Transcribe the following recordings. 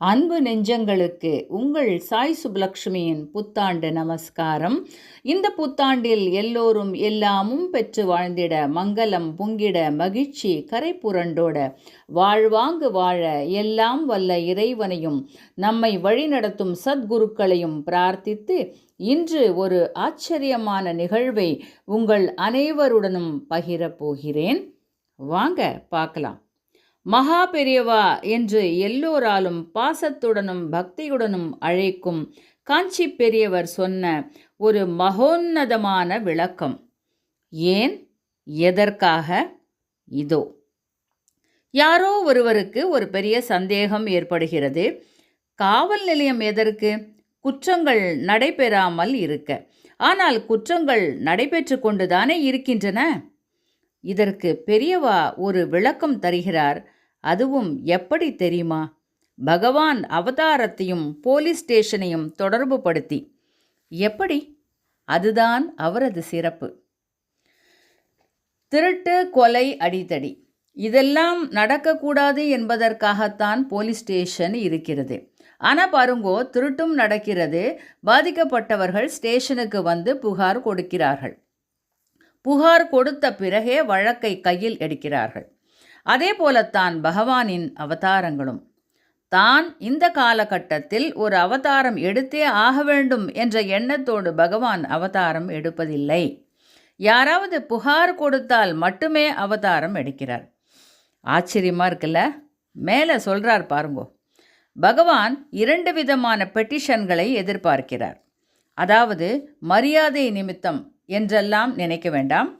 அன்பு நெஞ்சங்களுக்கு உங்கள் சாய் சுப்லக்ஷ்மியின் புத்தாண்டு நமஸ்காரம். இந்த புத்தாண்டில் எல்லோரும் எல்லாமும் பெற்று வாழ்ந்திட மங்களம் பொங்கிட மகிழ்ச்சி கரை புரண்டோட வாழ்வாங்கு வாழ எல்லாம் வல்ல இறைவனையும் நம்மை வழிநடத்தும் சத்குருக்களையும் பிரார்த்தித்து இன்று ஒரு ஆச்சரியமான நிகழ்வை உங்கள் அனைவருடனும் பகிரப் போகிறேன் வாங்க பார்க்கலாம். மகா பெரியவா என்று எல்லோராலும் பாசத்துடனும் பக்தியுடனும் அழைக்கும் காஞ்சி பெரியவர் சொன்ன ஒரு மகோன்னதமான விளக்கம். ஏன்? எதற்காக? இதோ. யாரோ ஒருவருக்கு ஒரு பெரிய சந்தேகம் ஏற்படுகிறது. காவல் நிலையம் எதற்கு? குற்றங்கள் நடைபெறாமல் இருக்க. ஆனால் குற்றங்கள் நடைபெற்று கொண்டுதானே இருக்கின்றன? இதற்கு பெரியவா ஒரு விளக்கம் தருகிறார். அதுவும் எப்படி தெரியுமா? பகவான் அவதாரத்தையும் போலீஸ் ஸ்டேஷனையும் தொடர்பு படுத்தி. எப்படி? அதுதான் அவரது சிறப்பு. திருட்டு கொலை அடித்தடி. இதெல்லாம் நடக்கக்கூடாது என்பதற்காகத்தான் போலீஸ் ஸ்டேஷன் இருக்கிறது. ஆனால் பாருங்கோ திருட்டும் நடக்கிறது. பாதிக்கப்பட்டவர்கள் ஸ்டேஷனுக்கு வந்து புகார் கொடுக்கிறார்கள். புகார் கொடுத்த பிறகே வழக்கை கையில் எடுக்கிறார்கள். அதே போலத்தான் பகவானின் அவதாரங்களும். தான் இந்த காலகட்டத்தில் ஒரு அவதாரம் எடுத்தே ஆக வேண்டும் என்ற எண்ணத்தோடு பகவான் அவதாரம் எடுப்பதில்லை. யாராவது புகார் கொடுத்தால் மட்டுமே அவதாரம் எடுக்கிறார். ஆச்சரியமாக இருக்குல்ல? மேலே சொல்கிறார் பாருங்கோ. பகவான் இரண்டு விதமான பெட்டிஷன்களை எதிர்பார்க்கிறார். அதாவது மரியாதை நிமித்தம் என்றெல்லாம் நினைக்க வேண்டாம்.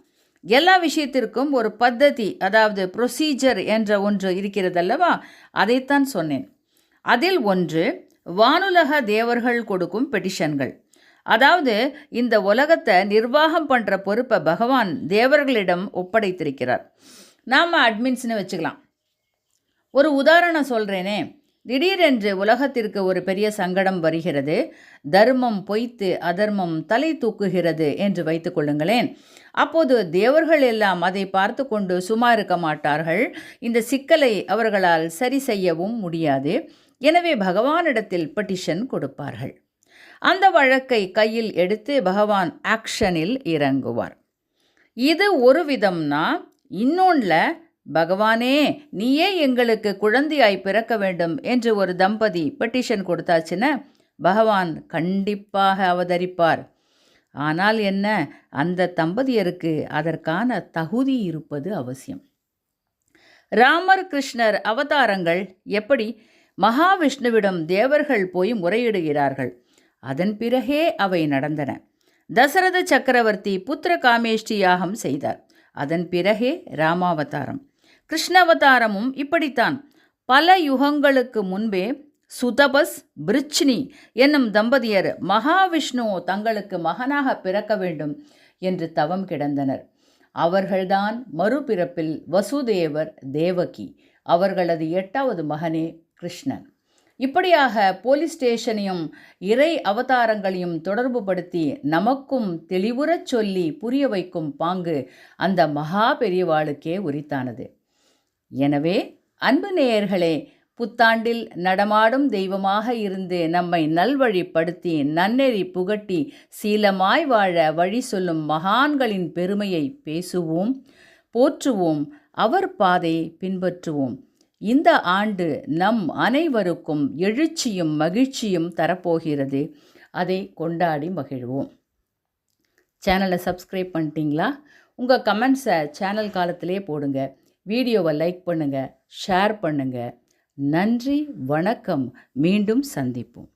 எல்லா விஷயத்திற்கும் ஒரு பத்ததி அதாவது ப்ரொசீஜர் என்ற ஒன்று இருக்கிறதல்லவா? அதைத்தான் சொன்னேன். அதில் ஒன்று வானுலக தேவர்கள் கொடுக்கும் பெட்டிஷன்கள் அதாவது இந்த உலகத்தை நிர்வாகம் பண்ணுற பொறுப்பை பகவான் தேவர்களிடம் ஒப்படைத்திருக்கிறார். நாம் அட்மின்ஸ்னு வச்சுக்கலாம். ஒரு உதாரணம் சொல்கிறேனே திடீரென்று உலகத்திற்கு ஒரு பெரிய சங்கடம் வருகிறது. தர்மம் பொய்த்து அதர்மம் தலை தூக்குகிறது என்று வைத்துக்கொள்ளுங்களேன் அப்போது தேவர்கள் எல்லாம் அதை பார்த்து கொண்டு சும்மா இருக்க மாட்டார்கள். இந்த சிக்கலை அவர்களால் சரி செய்யவும் முடியாது. எனவே பகவானிடத்தில் பெட்டிஷன் கொடுப்பார்கள். அந்த வழக்கை கையில் எடுத்து பகவான் ஆக்ஷனில் இறங்குவார். இது ஒரு விதம்னா இன்னொன்றில் பகவானே நீயே எங்களுக்கு குழந்தையாய் பிறக்க வேண்டும் என்று ஒரு தம்பதி பெட்டிஷன் கொடுத்தாச்சுன்னா பகவான் கண்டிப்பாக அவதரிப்பார். ஆனால் என்ன அந்த தம்பதியருக்கு அதற்கான தகுதி இருப்பது அவசியம். ராமர் கிருஷ்ணர் அவதாரங்கள் எப்படி மகாவிஷ்ணுவிடம் தேவர்கள் போய் முறையிடுகிறார்கள். அதன் பிறகே அவை நடந்தன. தசரத சக்கரவர்த்தி புத்திர காமேஷ்டி யாகம் செய்தார். அதன் பிறகே ராமாவதாரம். கிருஷ்ணவதாரமும் இப்படித்தான். பல யுகங்களுக்கு முன்பே சுதபஸ் பிரிச்சினி என்னும் தம்பதியர் மகாவிஷ்ணு தங்களுக்கு மகனாக பிறக்க வேண்டும் என்று தவம் கிடந்தனர். அவர்கள்தான் மறுபிறப்பில் வசுதேவர் தேவகி அவர்களது எட்டாவது மகனே கிருஷ்ணன். இப்படியாக போலீஸ் ஸ்டேஷனையும் இறை அவதாரங்களையும் தொடர்புபடுத்தி நமக்கும் தெளிவுறச் சொல்லி புரிய வைக்கும் பாங்கு அந்த மகா பெரியவாளுக்கே உரித்தானது. எனவே அன்பு நேயர்களே புத்தாண்டில் நடமாடும் தெய்வமாக இருந்து நம்மை நல்வழிப்படுத்தி நன்னெறி புகட்டி சீலமாய் வாழ வழி சொல்லும் மகான்களின் பெருமையை பேசுவோம் போற்றுவோம் அவர் பாதை பின்பற்றுவோம். இந்த ஆண்டு நம் அனைவருக்கும் எழுச்சியும் மகிழ்ச்சியும் தரப்போகிறது. அதை கொண்டாடி மகிழ்வோம். சேனலை சப்ஸ்கிரைப் பண்ணிட்டீங்களா? உங்கள் கமெண்ட்ஸை சேனல் காலத்திலே போடுங்க. வீடியோவை லைக் பண்ணுங்கள் ஷேர் பண்ணுங்கள் நன்றி வணக்கம். மீண்டும் சந்திப்போம்.